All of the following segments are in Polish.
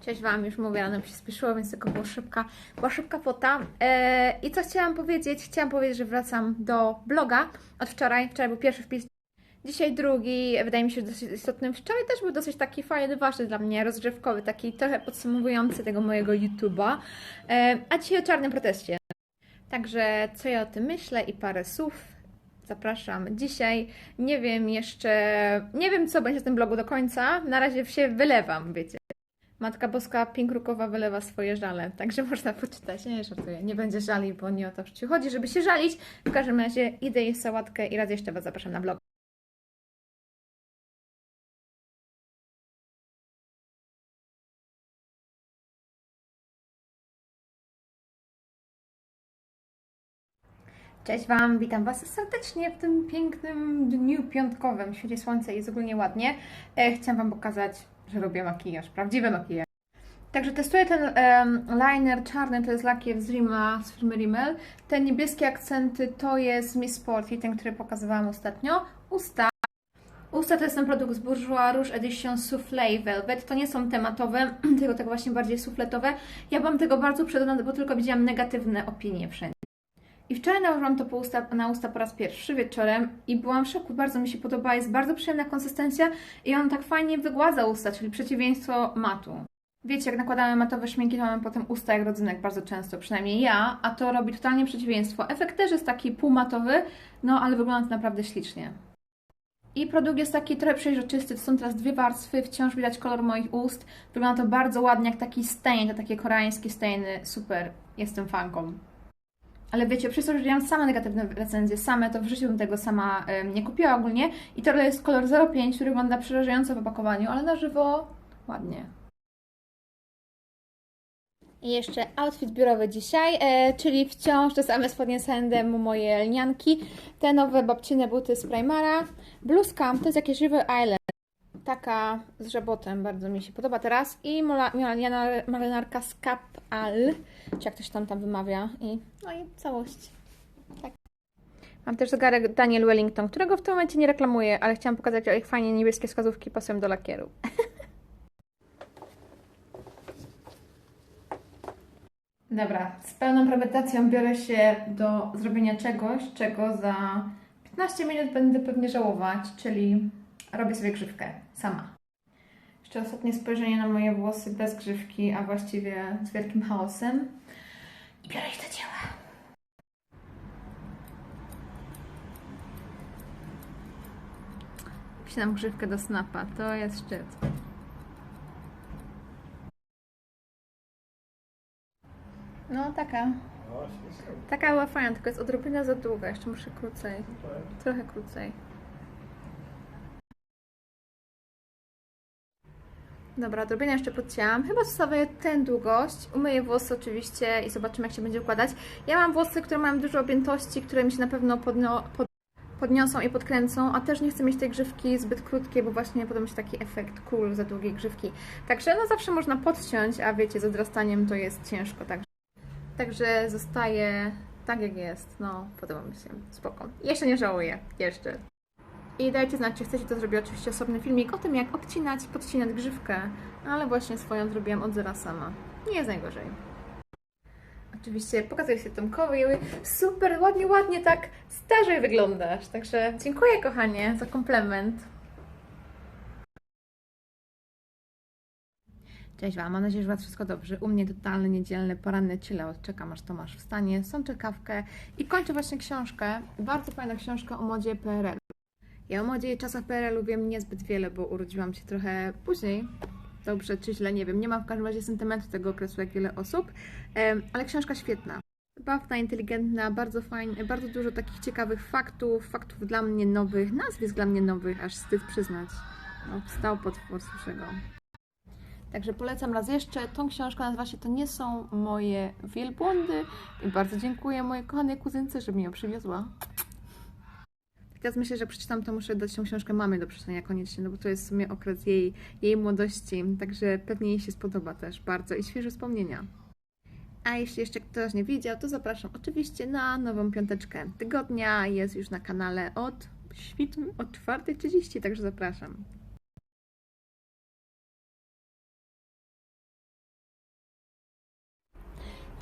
Cześć Wam, już mówię, ale nam się spieszyło, więc tylko była szybka, była szybka fota. E, I co chciałam powiedzieć? Chciałam powiedzieć, że wracam do bloga od wczoraj. Wczoraj był pierwszy wpis, dzisiaj drugi, wydaje mi się dosyć istotny. Wczoraj też był dosyć taki fajny, ważny dla mnie, rozgrzewkowy, taki trochę podsumowujący tego mojego YouTube'a. E, a dzisiaj o czarnym proteście. Także co ja o tym myślę i parę słów. Zapraszam dzisiaj. Nie wiem jeszcze, nie wiem co będzie w tym blogu do końca. Na razie się wylewam, wiecie. Matka Boska Pinkrukowa wylewa swoje żale, także można poczytać. Nie, żartuję, nie będzie żali, bo nie o to ci chodzi, żeby się żalić. W każdym razie idę jeść sałatkę i raz jeszcze Was zapraszam na blog. Cześć Wam, witam Was serdecznie w tym pięknym dniu piątkowym. Świeci słońce jest ogólnie ładnie. E, chciałam Wam pokazać, że robię makijaż, prawdziwy makijaż. Także testuję ten em, liner czarny, to jest lakier z Rima, z firmy Rimmel. Te niebieskie akcenty to jest Miss Sporty, ten, który pokazywałam ostatnio. Usta. Usta to jest ten produkt z Bourjois Rouge Edition Soufflé Velvet. To nie są tematowe, tylko tak właśnie bardziej sufletowe. Ja byłam tego bardzo przekonana, bo tylko widziałam negatywne opinie wszędzie. I wczoraj nałożyłam to usta, na usta po raz pierwszy wieczorem i byłam w szoku. Bardzo mi się podoba, jest bardzo przyjemna konsystencja i on tak fajnie wygładza usta, czyli przeciwieństwo matu. Wiecie, jak nakładamy matowe szminki, to mamy potem usta jak rodzynek bardzo często, przynajmniej ja, a to robi totalnie przeciwieństwo. Efekt też jest taki półmatowy, no ale wygląda to naprawdę ślicznie. I produkt jest taki trochę przejrzysty, to są teraz dwie warstwy, wciąż widać kolor moich ust. Wygląda to bardzo ładnie, jak taki stain, to takie koreańskie stainy, super, jestem fanką. Ale wiecie, przez to, że widziałam same negatywne recenzje, same, to w życiu bym tego sama nie kupiła ogólnie. I to jest kolor 05, który wygląda przerażająco w opakowaniu, ale na żywo ładnie. I jeszcze outfit biurowy dzisiaj, e, czyli wciąż te same spodnie H&M, moje lnianki, te nowe babcine buty z Primara, bluzka, to jest jakieś River Island, taka z żebotem, bardzo mi się podoba teraz i marynarka z Al, czy jak ktoś tam tam wymawia i no i całość. Tak. Mam też zegarek Daniel Wellington, którego w tym momencie nie reklamuję, ale chciałam pokazać, jak fajnie niebieskie wskazówki pasują do lakieru. Dobra, z pełną premedytacją biorę się do zrobienia czegoś, czego za 15 minut będę pewnie żałować, czyli robię sobie grzywkę sama. Jeszcze ostatnie spojrzenie na moje włosy bez grzywki, a właściwie z wielkim chaosem. I biorę się do dzieła. Wsinam grzywkę do snapa, to jest szczyt. No, taka. Taka była fajna, tylko jest odrobinę za długa. Jeszcze muszę krócej. Trochę krócej. Dobra, odrobinę jeszcze podcięłam. Chyba zostawię tę długość. Umyję włosy oczywiście i zobaczymy, jak się będzie układać. Ja mam włosy, które mają dużo objętości, które mi się na pewno podno, pod, podniosą i podkręcą, a też nie chcę mieć tej grzywki zbyt krótkiej, bo właśnie potem się taki efekt cool za długiej grzywki. Także no zawsze można podciąć, a wiecie, z odrastaniem to jest ciężko, także Także zostaje tak jak jest. No, podoba mi się. Spoko. Jeszcze nie żałuję. Jeszcze. I dajcie znać, czy chcecie to zrobić oczywiście osobny filmik o tym, jak obcinać, podcinać grzywkę. Ale właśnie swoją zrobiłam od zera sama. Nie jest najgorzej. Oczywiście pokazuję się Tomkowi. Super, ładnie, ładnie tak starzej wyglądasz. Także dziękuję kochanie za komplement. Cześć Wam, mam nadzieję, że Was wszystko dobrze. U mnie totalny niedzielny, poranny chillout. Czekam aż Tomasz wstanie, sączę kawkę i kończę właśnie książkę. Bardzo fajna książka o modzie PRL. Ja o modzie i czasach PRL-u wiem niezbyt wiele, bo urodziłam się trochę później. Dobrze czy źle, nie wiem. Nie mam w każdym razie sentymentu tego okresu jak wiele osób, ale książka świetna. Zabawna, inteligentna, bardzo fajnie, bardzo dużo takich ciekawych faktów, faktów dla mnie nowych, nazwisk dla mnie nowych, aż wstyd przyznać. No, wstał potwór, słyszę. Także polecam raz jeszcze. Tą książkę nazywa się To nie są moje wielbłądy. I bardzo dziękuję mojej kochanej kuzynce, że mi ją przywiozła. Teraz myślę, że przeczytam, to muszę dać tą książkę mamie do przeczytania koniecznie, no bo to jest w sumie okres jej, jej młodości, także pewnie jej się spodoba też bardzo i świeże wspomnienia. A jeśli jeszcze ktoś nie widział, to zapraszam oczywiście na nową piąteczkę tygodnia. Jest już na kanale od świt od 4.30, także zapraszam.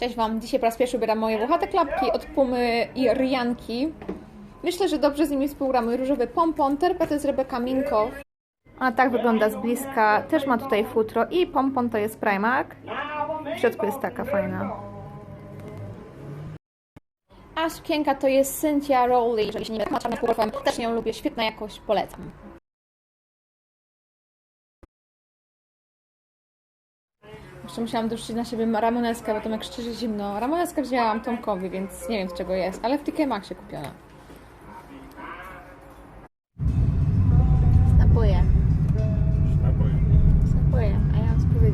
Cześć Wam, dzisiaj po raz pierwszy ubieram moje włochate klapki od Pumy i Rianki. Myślę, że dobrze z nimi współgra mój różowy pompon, terpety z Rebecca Minkow. A tak wygląda z bliska, też ma tutaj futro i pompon to jest Primark. W środku jest taka fajna. A sukienka to jest Cynthia Rowley, jeżeli się nie ma czarne purpurem, też ją lubię, świetna jakość, polecam. Jeszcze musiałam dorzucić na siebie ramoneskę, bo to jak szczerze zimno. Ramoneskę wzięłam Tomkowi, więc nie wiem z czego jest, ale w TK Maxie kupiona.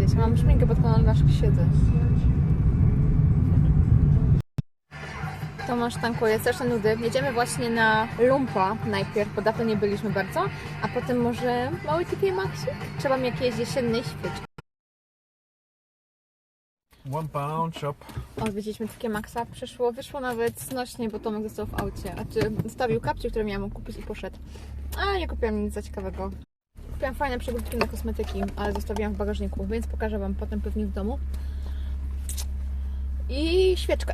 Powiedzieć. Mam szminkę pod kolor naszych siedzę. Tomasz tankuje, straszne nudy. Jedziemy właśnie na Lumpa najpierw, bo dawno nie byliśmy bardzo, a potem może mały TK Maxik? Trzeba mi jakieś jesiennej świeczki. One pound shop. Odwiedziliśmy takie Maxa, przyszło, wyszło nawet znośnie, bo Tomek został w aucie. Znaczy, zostawił kapcie, które miałam kupić i poszedł. A nie kupiłam nic za ciekawego. Kupiłam fajne przegródki na kosmetyki, ale zostawiłam w bagażniku, więc pokażę Wam potem pewnie w domu. I świeczkę.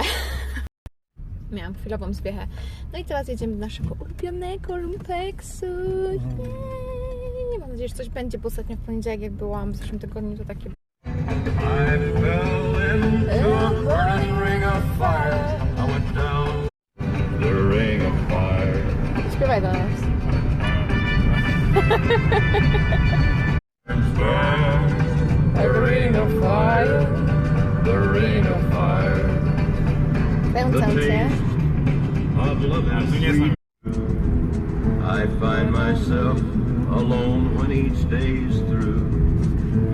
Miałam chwilową zbiechę. No i teraz jedziemy do naszego ulubionego lumpeksu. Jej! Mam nadzieję, że coś będzie, bo ostatnio w poniedziałek jak byłam w zeszłym tygodniu, to takie I fell into The ring of fire. The ring of fire. Cię. of love I find myself alone when each day's through.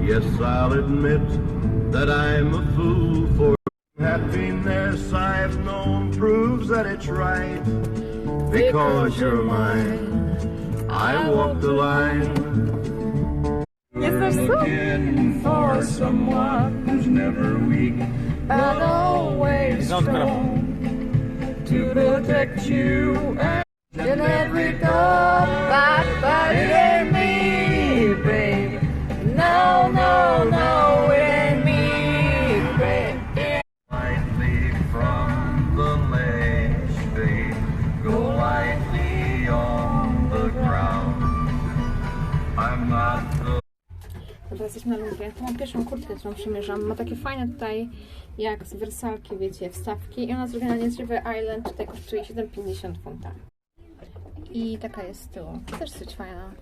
Yes, I'll admit that I'm a fool for happiness I've known proves that it's right. Because you're mine, I walk the line. Looking for someone who's never weak, but always strong to protect you and in every door. But, but jesteśmy na lumpie. To mam pierwszą kurtkę, którą przymierzam. Ma takie fajne tutaj, jak z wersalki, wiecie, wstawki. I ona zrobiona nie z Island. Tutaj kosztuje 7,50 funta. I taka jest z tyłu. Też dosyć fajna.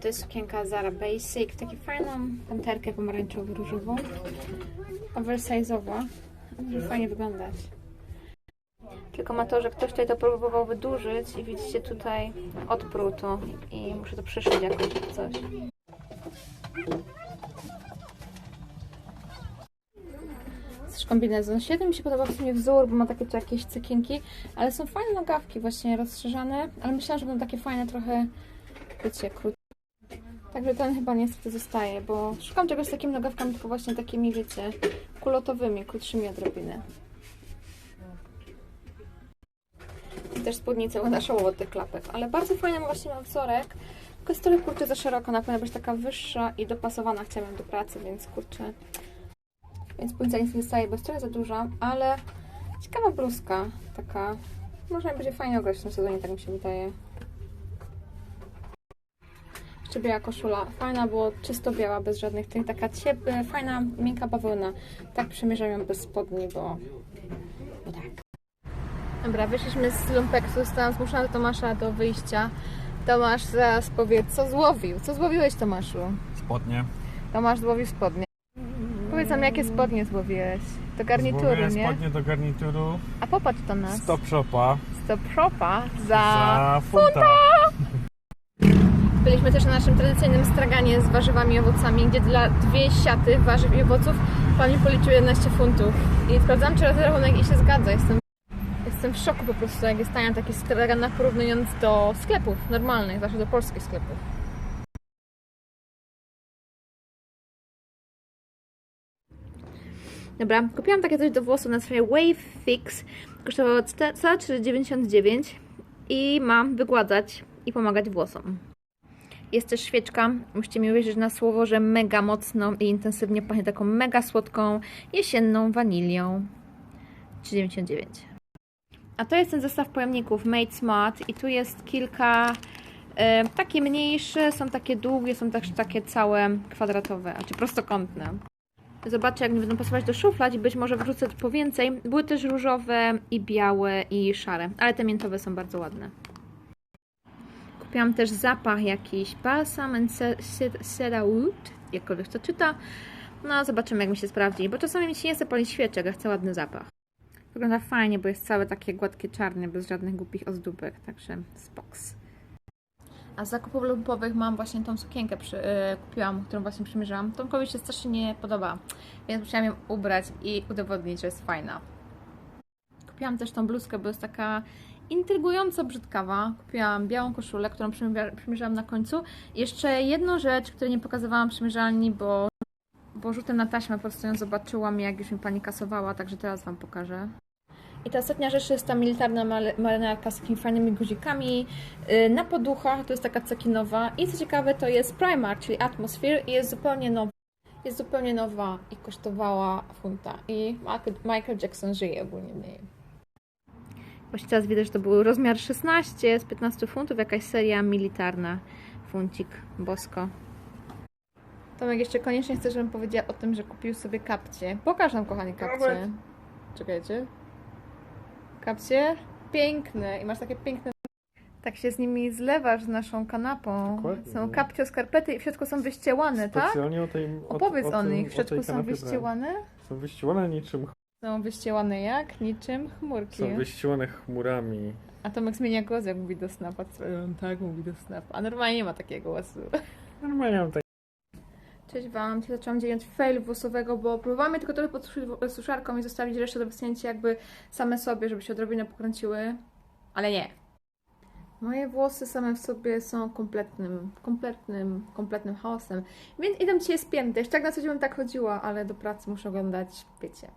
To jest sukienka Zara Basic. Takie fajną panterkę pomarańczowo-różową. Oversize'owa. Może fajnie wyglądać. Tylko ma to, że ktoś tutaj to próbował wydłużyć i widzicie tutaj odprół to i muszę to przyszyć jakoś coś. Też kombinezon. Świetnie mi się podoba w sumie wzór, bo ma takie tu jakieś cekinki, ale są fajne nogawki właśnie rozszerzane, ale myślałam, że będą takie fajne trochę, wiecie, krótkie. Także ten chyba niestety zostaje, bo szukam czegoś z takimi nogawkami, tylko właśnie takimi, wiecie, kulotowymi, krótszymi odrobinę. I też spódnicę będę szałowo od tych klapek, ale bardzo fajny właśnie ma wzorek. Tylko jest trochę kurczę za szeroko, ona powinna być taka wyższa i dopasowana chciałam do pracy, więc kurczę. Więc spódnica nic nie staje, bo jest trochę za duża, ale ciekawa bluzka, taka. Można będzie fajnie ograć w tym sezonie, tak mi się wydaje. Jeszcze biała koszula, fajna, bo czysto biała, bez żadnych tych, taka ciepła, fajna, miękka bawełna. Tak przymierzam ją bez spodni, bo, bo tak. Dobra, wyszliśmy z lumpeksu, zostałam zmuszona do Tomasza do wyjścia. Tomasz, zaraz powiedz, co złowił? Co złowiłeś, Tomaszu? Spodnie. Tomasz złowił spodnie. Powiedz nam, jakie spodnie złowiłeś? Do garnitury, Złowiłem nie? spodnie do garnituru. A popatrz to nas. Stop shopa. Stop shopa za... Za funta. Byliśmy też na naszym tradycyjnym straganie z warzywami i owocami, gdzie dla dwie siaty warzyw i owoców pan mi policzył 11 funtów. I sprawdzam, czy rachunek i się zgadza. Jestem, jestem w szoku po prostu, jak jest tania taki stragan, porównując do sklepów normalnych, zwłaszcza do polskich sklepów. Dobra, kupiłam takie coś do włosów na stronie Wave Fix. Kosztowało 4,99 i mam wygładzać i pomagać włosom. Jest też świeczka. Musicie mi uwierzyć na słowo, że mega mocno i intensywnie pachnie taką mega słodką jesienną wanilią. 3,99. A to jest ten zestaw pojemników Made Smart i tu jest kilka e, takie mniejsze, są takie długie, są też takie całe kwadratowe, a czy prostokątne. Zobaczę, jak mi będą pasować do szuflad i być może wrzucę po więcej. Były też różowe i białe i szare, ale te miętowe są bardzo ładne. Kupiłam też zapach jakiś balsam and ce- ce- cedarwood, jakkolwiek to czyta. No, zobaczymy jak mi się sprawdzi, bo czasami mi się nie chce palić świeczek, a chcę ładny zapach. Wygląda fajnie, bo jest całe takie gładkie czarne, bez żadnych głupich ozdóbek, także spoks. A z zakupów lumpowych mam właśnie tą sukienkę, przy, yy, kupiłam, którą właśnie przymierzałam. Tomkowi się strasznie nie podoba, więc musiałam ją ubrać i udowodnić, że jest fajna. Kupiłam też tą bluzkę, bo jest taka intrygująco brzydkawa. Kupiłam białą koszulę, którą przymierza- przymierzałam na końcu. Jeszcze jedną rzecz, której nie pokazywałam przymierzalni, bo, bo rzutem na taśmę po prostu ją zobaczyłam, jak już mi pani kasowała, także teraz Wam pokażę. I ta ostatnia rzecz jest ta militarna marynarka z takimi fajnymi guzikami yy, na poduchach, to jest taka cekinowa i co ciekawe to jest Primark, czyli Atmosphere i jest zupełnie nowa. Jest zupełnie nowa i kosztowała funta i Michael, Michael Jackson żyje ogólnie w niej. Właśnie teraz widać, że to był rozmiar 16 z 15 funtów, jakaś seria militarna. Funcik, bosko. Tomek jeszcze koniecznie chce, żebym powiedziała o tym, że kupił sobie kapcie. Pokaż nam, kochani, kapcie. Czekajcie. Kapcie? Piękne. I masz takie piękne... Tak się z nimi zlewasz z naszą kanapą. Dokładnie. Są kapcio skarpety i w środku są wyściełane, tak? Specjalnie o tej. O, Opowiedz o, tym- nich. W o środku są wyściełane? brałem. Są wyścielone niczym. Są wyściełane jak? Niczym chmurki. Są wyścielone chmurami. A Tomek zmienia głos, jak mówi do snapa. On tak mówi do snapa. A normalnie nie ma takiego głosu. Normalnie mam tak. Cześć Wam, Dzisiaj zaczęłam dzielić fail włosowego, bo próbowałam je tylko trochę podsuszyć suszarką i zostawić resztę do wysunięcia jakby same sobie, żeby się odrobinę pokręciły. Ale nie. Moje włosy same w sobie są kompletnym, kompletnym, kompletnym chaosem. Więc idę dzisiaj spięte. Jeszcze tak na co dzień bym tak chodziła, ale do pracy muszę oglądać, wiecie.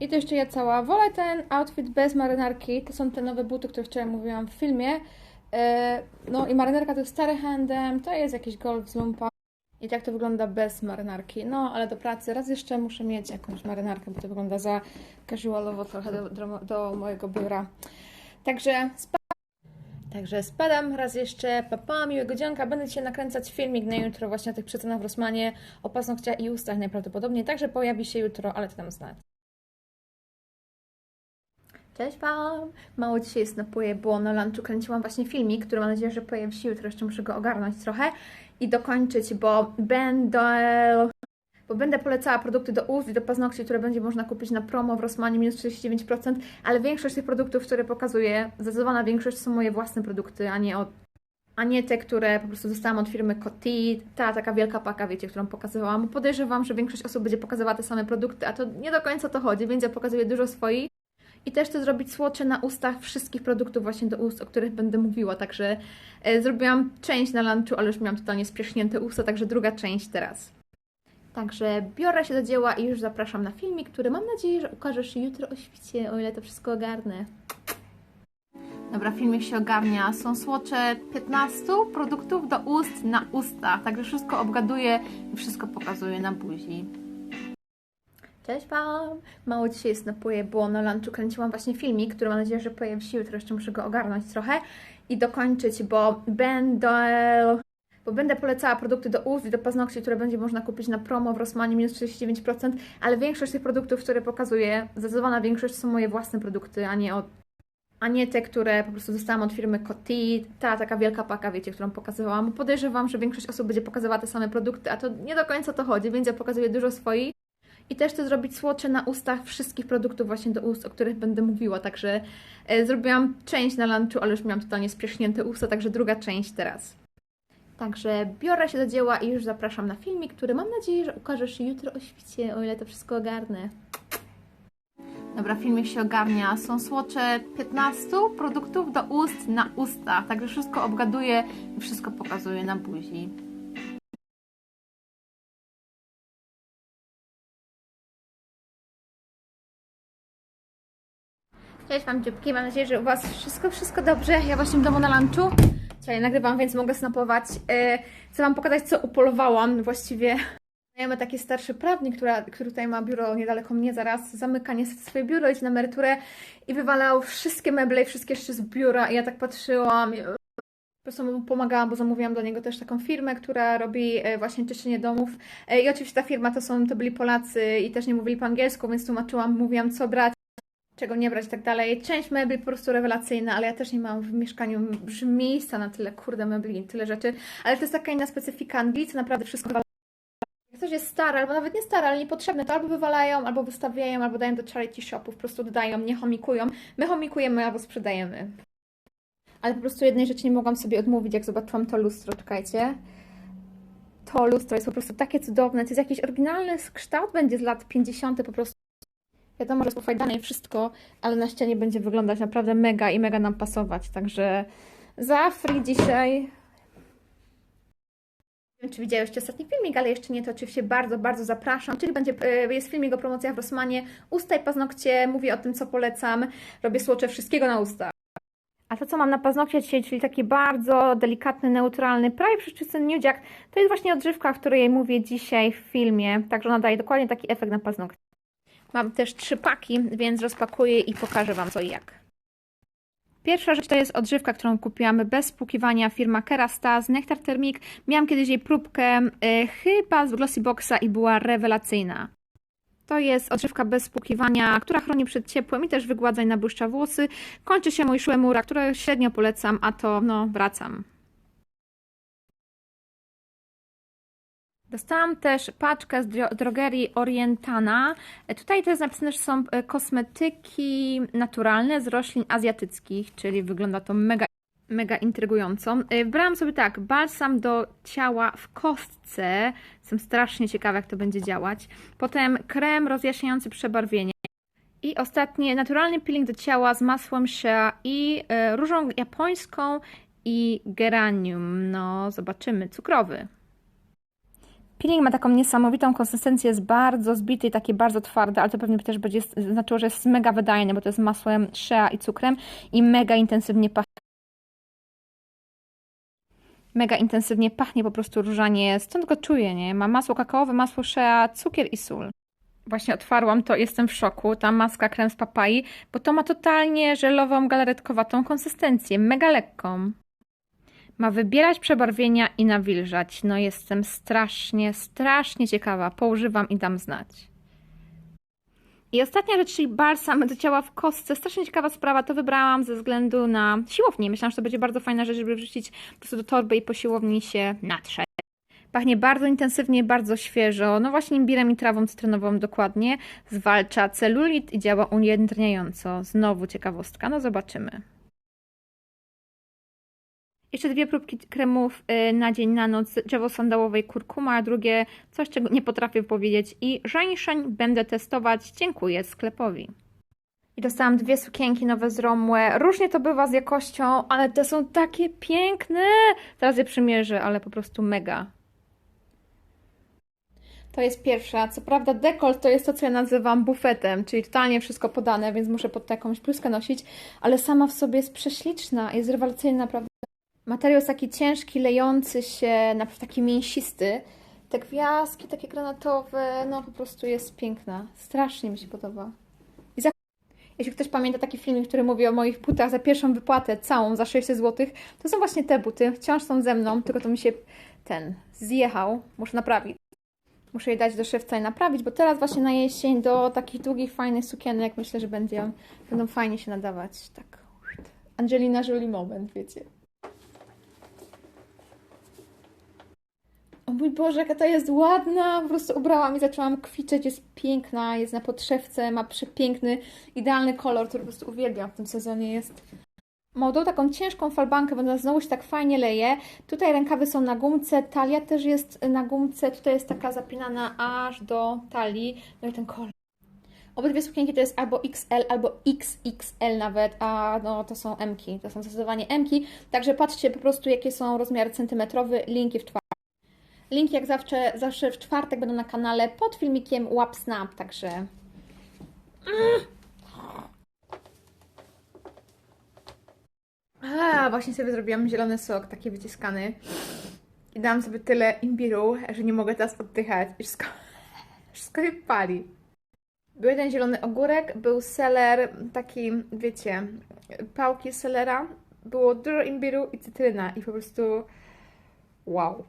I to jeszcze ja cała. Wolę ten outfit bez marynarki. To są te nowe buty, które wczoraj mówiłam w filmie. E, No i marynarka to jest stary handem, to jest jakiś golf z lumpa. I tak to wygląda bez marynarki. No, ale do pracy raz jeszcze muszę mieć jakąś marynarkę, bo to wygląda za casualowo trochę do, do, do mojego biura. Także spa- Także spadam raz jeszcze, papa, miłego dzionka. Będę Dzisiaj nakręcać filmik na jutro właśnie o tych przecenach w Rosmanie, o paznokciach i ustach najprawdopodobniej. Także pojawi się jutro, ale to tam znać. Cześć Wam! Mało dzisiaj jest napoje, było na lunchu. Kręciłam właśnie filmik, który mam nadzieję, że pojawi się jutro. Jeszcze muszę go ogarnąć trochę i dokończyć, bo będę... Bo będę polecała produkty do ust i do paznokci, które będzie można kupić na promo w Rossmanie minus 49%, ale większość tych produktów, które pokazuję, zdecydowana większość są moje własne produkty, a nie od a nie te, które po prostu dostałam od firmy Coty, ta taka wielka paka, wiecie, którą pokazywałam. Podejrzewam, że większość osób będzie pokazywała te same produkty, a to nie do końca to chodzi, więc ja pokazuję dużo swoich. I też chcę zrobić słocze na ustach wszystkich produktów właśnie do ust, o których będę mówiła, także e, zrobiłam część na lunchu, ale już miałam totalnie spierzchnięte usta, także druga część teraz. Także biorę się do dzieła i już zapraszam na filmik, który mam nadzieję, że ukaże się jutro o świcie, o ile to wszystko ogarnę. Dobra, filmik się ogarnia. Są słocze 15 produktów do ust na ustach, także wszystko obgaduję i wszystko pokazuję na buzi. Cześć Wam! Mało dzisiaj jest było na lunchu. Kręciłam właśnie filmik, który mam nadzieję, że pojawi się jutro. Jeszcze muszę go ogarnąć trochę i dokończyć, bo będę... Bo będę polecała produkty do ust i do paznokci, które będzie można kupić na promo w Rossmanie minus 49%, ale większość tych produktów, które pokazuję, zdecydowana większość są moje własne produkty, a nie od a nie te, które po prostu dostałam od firmy Coty, ta taka wielka paka, wiecie, którą pokazywałam. Podejrzewam, że większość osób będzie pokazywała te same produkty, a to nie do końca to chodzi, więc ja pokazuję dużo swoich. I też chcę zrobić słocze na ustach wszystkich produktów właśnie do ust, o których będę mówiła, także e, zrobiłam część na lunchu, ale już miałam totalnie spierzchnięte usta, także druga część teraz. Także biorę się do dzieła i już zapraszam na filmik, który mam nadzieję, że ukaże się jutro o świcie, o ile to wszystko ogarnę. Dobra, filmik się ogarnia. Są słocze 15 produktów do ust na ustach, także wszystko obgaduję i wszystko pokazuję na buzi. Cześć Wam dzióbki, mam nadzieję, że u Was wszystko, wszystko dobrze. Ja właśnie w domu na lunchu. Czyli nagrywam, więc mogę snapować. Yy, chcę Wam pokazać, co upolowałam. Właściwie Znajomy taki starszy prawnik, która, który tutaj ma biuro niedaleko mnie zaraz, zamyka niestety swoje biuro, idzie na emeryturę i wywalał wszystkie meble i wszystkie jeszcze z biura i ja tak patrzyłam i po prostu mu pomagałam, bo zamówiłam do niego też taką firmę, która robi e, właśnie czyszczenie domów. E, I oczywiście ta firma to są, to byli Polacy i też nie mówili po angielsku, więc tłumaczyłam, mówiłam co brać, czego nie brać i tak dalej. Część mebli po prostu rewelacyjna, ale ja też nie mam w mieszkaniu miejsca na tyle, kurde, mebli, tyle rzeczy. Ale to jest taka inna specyfika Anglicy, naprawdę wszystko jak coś jest stare, albo nawet nie stare, ale niepotrzebne, to albo wywalają, albo wystawiają, albo dają do charity shopów, po prostu dodają, nie chomikują. My chomikujemy albo sprzedajemy. Ale po prostu jednej rzeczy nie mogłam sobie odmówić, jak zobaczyłam to lustro, czekajcie. To lustro jest po prostu takie cudowne, to jest jakiś oryginalny kształt, będzie z lat 50. po prostu. Wiadomo, że pofajdane i wszystko, ale na ścianie będzie wyglądać naprawdę mega i mega nam pasować, także za free dzisiaj nie wiem, czy widziałyście ostatni filmik, ale jeszcze nie, to oczywiście bardzo, bardzo zapraszam. Czyli będzie, e, jest filmik o promocjach w Rossmanie. Usta i paznokcie, mówię o tym, co polecam. Robię słocze wszystkiego na usta. A to, co mam na paznokcie dzisiaj, czyli taki bardzo delikatny, neutralny, prawie przeczysty nudziak, to jest właśnie odżywka, o której mówię dzisiaj w filmie. Także ona daje dokładnie taki efekt na paznokcie. Mam też trzy paki, więc rozpakuję i pokażę Wam co i jak. Pierwsza rzecz to jest odżywka, którą kupiłam bez spłukiwania, firma Kerastase, Nectar Thermic. Miałam kiedyś jej próbkę, y, chyba z Glossyboxa i była rewelacyjna. To jest odżywka bez spłukiwania, która chroni przed ciepłem i też wygładza i nabłyszcza włosy. Kończy się mój Shuemura, który średnio polecam, a to no wracam. Dostałam też paczkę z dro- drogerii Orientana. E, Tutaj jest napisane, że są e, kosmetyki naturalne z roślin azjatyckich, czyli wygląda to mega, mega intrygująco. E, Wybrałam sobie tak, balsam do ciała w kostce. Jestem strasznie ciekawa, jak to będzie działać. Potem krem rozjaśniający przebarwienie. I ostatnie, naturalny peeling do ciała z masłem shea i różą japońską i geranium. No, zobaczymy. Cukrowy. Peeling ma taką niesamowitą konsystencję, jest bardzo zbity i takie bardzo twarde, ale to pewnie też będzie znaczyło, że jest mega wydajny, bo to jest masłem shea i cukrem i mega intensywnie pachnie. Mega intensywnie pachnie po prostu różanie, stąd go czuję, nie? Ma masło kakaowe, masło shea, cukier i sól. Właśnie otwarłam to, jestem w szoku. Ta maska krem z papai, bo to ma totalnie żelową, galaretkowatą konsystencję, mega lekką. Ma wybierać przebarwienia i nawilżać. No jestem strasznie, strasznie ciekawa. Poużywam i dam znać. I ostatnia rzecz, czyli balsam do ciała w kostce. Strasznie ciekawa sprawa. To wybrałam ze względu na siłownię. Myślałam, że to będzie bardzo fajna rzecz, żeby wrzucić po prostu do torby i po siłowni się natrzeć. Pachnie bardzo intensywnie, bardzo świeżo. No właśnie imbirem i trawą cytrynową dokładnie. Zwalcza celulit i działa ujędrniająco. Znowu ciekawostka. No zobaczymy. Jeszcze dwie próbki kremów y, na dzień, na noc. Drzewo sandałowe i kurkuma, drugie coś, czego nie potrafię powiedzieć. I żeńszeń będę testować. Dziękuję sklepowi. I dostałam dwie sukienki nowe z Romłe. Różnie to bywa z jakością, ale te są takie piękne. Teraz je przymierzę, ale po prostu mega. To jest pierwsza. Co prawda dekolt to jest to, co ja nazywam bufetem, czyli totalnie wszystko podane, więc muszę pod jakąś bluzkę nosić, ale sama w sobie jest prześliczna, jest rewelacyjna naprawdę. Materiał jest taki ciężki, lejący się, naprawdę taki mięsisty. Te gwiazdki takie granatowe, no po prostu jest piękna. Strasznie mi się podoba. I za... Jeśli ktoś pamięta taki filmik, który mówi o moich butach za pierwszą wypłatę, całą, za 600 zł, to są właśnie te buty. Wciąż są ze mną, tylko to mi się ten zjechał. Muszę naprawić. Muszę je dać do szewca i naprawić, bo teraz właśnie na jesień do takich długich, fajnych sukienek myślę, że będzie, będą fajnie się nadawać. Tak. Angelina Jolie moment, wiecie. O mój Boże, jaka ta jest ładna! Po prostu ubrałam i zaczęłam kwiczeć. Jest piękna, jest na podszewce, ma przepiękny, idealny kolor, który po prostu uwielbiam w tym sezonie. Jest modą, taką ciężką falbankę, bo ona znowu się tak fajnie leje. Tutaj rękawy są na gumce, talia też jest na gumce, tutaj jest taka zapinana aż do talii. No i ten kolor. Obydwie sukienki to jest albo XL, albo XXL nawet, a no to są M-ki, to są zdecydowanie M-ki. Także patrzcie po prostu jakie są rozmiary centymetrowe, linki w czwartek. Linki jak zawsze, zawsze w czwartek będą na kanale pod filmikiem Łap Snap, także... A, właśnie sobie zrobiłam zielony sok, taki wyciskany. I dałam sobie tyle imbiru, że nie mogę teraz oddychać. I wszystko, wszystko mi pali. Był jeden zielony ogórek, był seler, taki, wiecie, pałki selera. Było dużo imbiru i cytryna. I po prostu wow.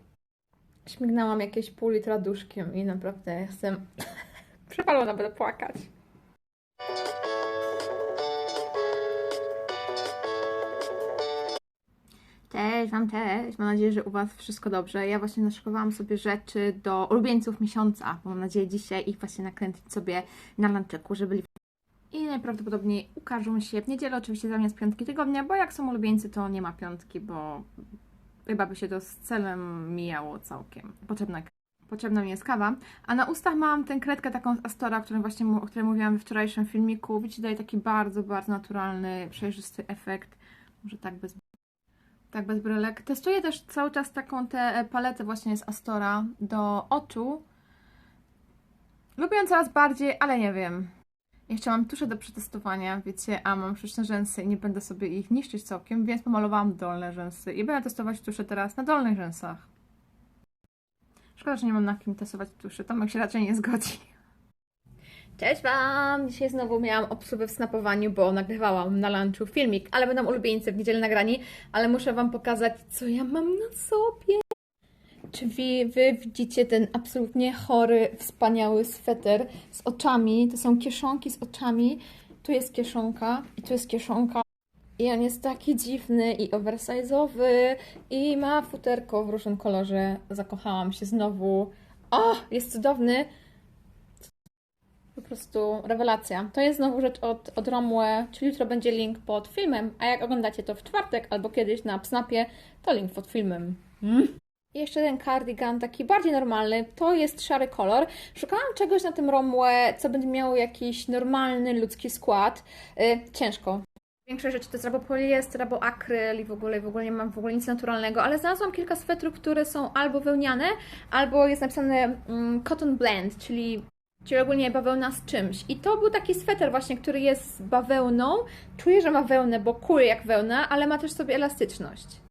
Śmignęłam jakieś pół litra duszkiem i naprawdę jestem przepalona, będę płakać. Cześć Wam, cześć. Mam nadzieję, że u Was wszystko dobrze. Ja właśnie naszykowałam sobie rzeczy do ulubieńców miesiąca, bo mam nadzieję dzisiaj ich właśnie nakręcić sobie na luncheku, żeby byli i najprawdopodobniej ukażą się w niedzielę, oczywiście zamiast piątki tygodnia, bo jak są ulubieńcy, to nie ma piątki, bo chyba by się to z celem mijało całkiem. Potrzebna, potrzebna mi jest kawa. A na ustach mam tę kredkę taką z Astora, o której właśnie o której mówiłam we wczorajszym filmiku. Widzicie, daje taki bardzo, bardzo naturalny, przejrzysty efekt. Może tak bez tak, bez brylek. Testuję też cały czas taką tę paletę właśnie z Astora do oczu. Lubię ją coraz bardziej, ale nie wiem. Jeszcze mam tusze do przetestowania, wiecie, a mam sztuczne rzęsy i nie będę sobie ich niszczyć całkiem, więc pomalowałam dolne rzęsy i będę testować tusze teraz na dolnych rzęsach. Szkoda, że nie mam na kim testować tuszy, Tomek się raczej nie zgodzi. Cześć Wam! Dzisiaj znowu miałam obsługę w snapowaniu, bo nagrywałam na lunchu filmik, ale będą ulubieńcy w niedzielę nagrani, ale muszę Wam pokazać, co ja mam na sobie. Czy wy, wy widzicie ten absolutnie chory, wspaniały sweter z oczami? To są kieszonki z oczami. Tu jest kieszonka i tu jest kieszonka. I on jest taki dziwny i oversize'owy i ma futerko w różnym kolorze. Zakochałam się znowu. O, jest cudowny. Po prostu rewelacja. To jest znowu rzecz od, od czyli jutro będzie link pod filmem, a jak oglądacie to w czwartek albo kiedyś na Snapie, to link pod filmem. I jeszcze ten cardigan, taki bardziej normalny, to jest szary kolor. Szukałam czegoś na tym Romwe, co będzie miało jakiś normalny ludzki skład. Yy, ciężko. Większość rzeczy to jest albo poliester, albo akryl i w ogóle, w ogóle nie mam w ogóle nic naturalnego, ale znalazłam kilka swetrów, które są albo wełniane, albo jest napisane mm, cotton blend, czyli Czyli ogólnie bawełna z czymś. I to był taki sweter właśnie, który jest bawełną. Czuję, że ma wełnę, bo kuje jak wełna, ale ma też sobie elastyczność.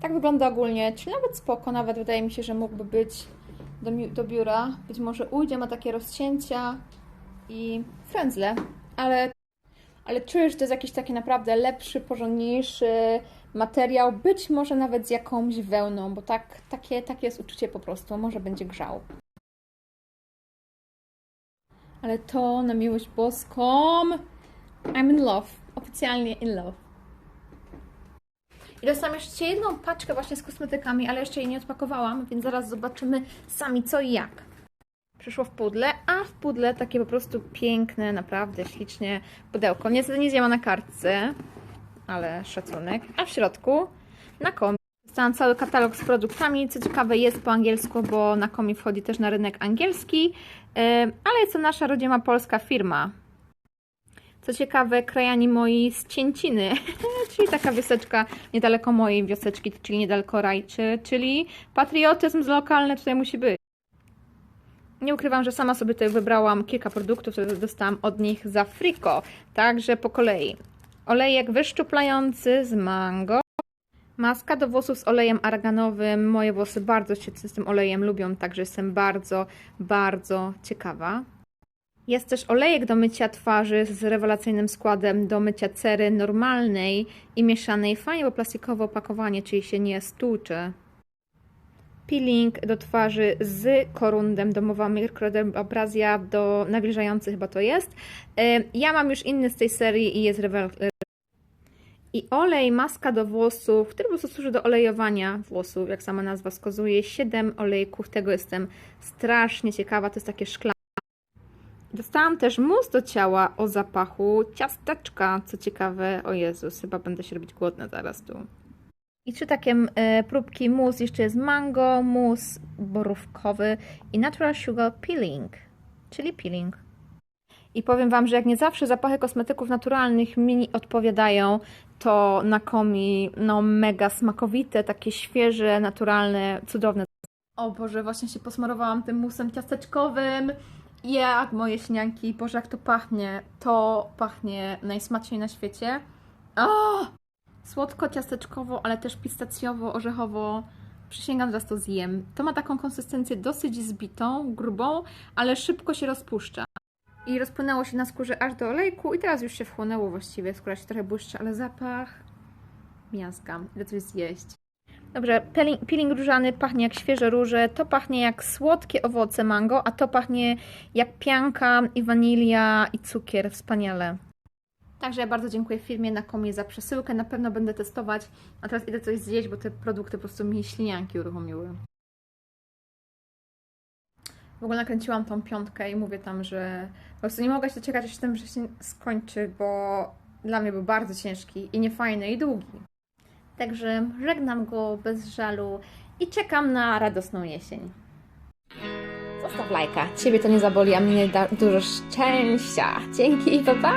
Tak wygląda ogólnie, czyli nawet spoko, nawet wydaje mi się, że mógłby być do, do biura. Być może ujdzie, ma takie rozcięcia i frędzle, ale, ale czuję, że to jest jakiś taki naprawdę lepszy, porządniejszy materiał, być może nawet z jakąś wełną, bo tak, takie, takie jest uczucie po prostu, może będzie grzał. Ale to na miłość boską. I'm in love. Oficjalnie in love. I dostałam jeszcze jedną paczkę właśnie z kosmetykami, ale jeszcze jej nie odpakowałam, więc zaraz zobaczymy sami co i jak. Przyszło w pudle, a w pudle takie po prostu piękne, naprawdę ślicznie pudełko. Niestety nie ma na kartce, ale szacunek. A w środku na komi Dostałam cały katalog z produktami. Co ciekawe, jest po angielsku, bo na komi wchodzi też na rynek angielski, ale jest to nasza rodzima polska firma. Co ciekawe, krajani moi z Cięciny, czyli taka wioseczka niedaleko mojej wioseczki, czyli niedaleko Rajczy, czyli patriotyzm lokalny tutaj musi być. Nie ukrywam, że sama sobie tutaj wybrałam kilka produktów, które dostałam od nich za friko, także po kolei. Olejek wyszczuplający z mango. Maska do włosów z olejem arganowym. Moje włosy bardzo się z tym olejem lubią, także jestem bardzo, bardzo ciekawa. Jest też olejek do mycia twarzy z rewelacyjnym składem do mycia cery normalnej i mieszanej. Fajnie, bo plastikowe opakowanie, czyli się nie stłucze. Peeling do twarzy z korundem, domowa mikrodermabrazja do nawilżający chyba to jest. Ja mam już inny z tej serii i jest rewel i olej, maska do włosów, który po prostu służy do olejowania włosów, jak sama nazwa wskazuje. 7 olejków, tego jestem strasznie ciekawa, to jest takie szklane. Dostałam też mus do ciała o zapachu ciasteczka, co ciekawe, o Jezus, chyba będę się robić głodna zaraz tu. I trzy takie e, próbki mus, jeszcze jest mango, mus borówkowy i natural sugar peeling, czyli peeling. I powiem Wam, że jak nie zawsze zapachy kosmetyków naturalnych mi odpowiadają, to na komi no mega smakowite, takie świeże, naturalne, cudowne. O Boże, właśnie się posmarowałam tym musem ciasteczkowym. Jak moje śnianki, Boże, jak to pachnie. To pachnie najsmaczniej na świecie. O! Słodko-ciasteczkowo, ale też pistacjowo-orzechowo. Przysięgam, zaraz to zjem. To ma taką konsystencję dosyć zbitą, grubą, ale szybko się rozpuszcza. I rozpłynęło się na skórze aż do olejku i teraz już się wchłonęło właściwie. Skóra się trochę błyszczy, ale zapach... Miazga. Idę coś zjeść. Dobrze, peeling, peeling różany pachnie jak świeże róże, to pachnie jak słodkie owoce mango, a to pachnie jak pianka i wanilia i cukier. Wspaniale. Także ja bardzo dziękuję firmie na komie za przesyłkę. Na pewno będę testować. A teraz idę coś zjeść, bo te produkty po prostu mi ślinianki uruchomiły. W ogóle nakręciłam tą piątkę i mówię tam, że po prostu nie mogę się doczekać, aż ten wrzesień skończy, bo dla mnie był bardzo ciężki i niefajny i długi. Także żegnam go bez żalu i czekam na radosną jesień. Zostaw lajka. Ciebie to nie zaboli, a mnie da dużo szczęścia. Dzięki, pa pa!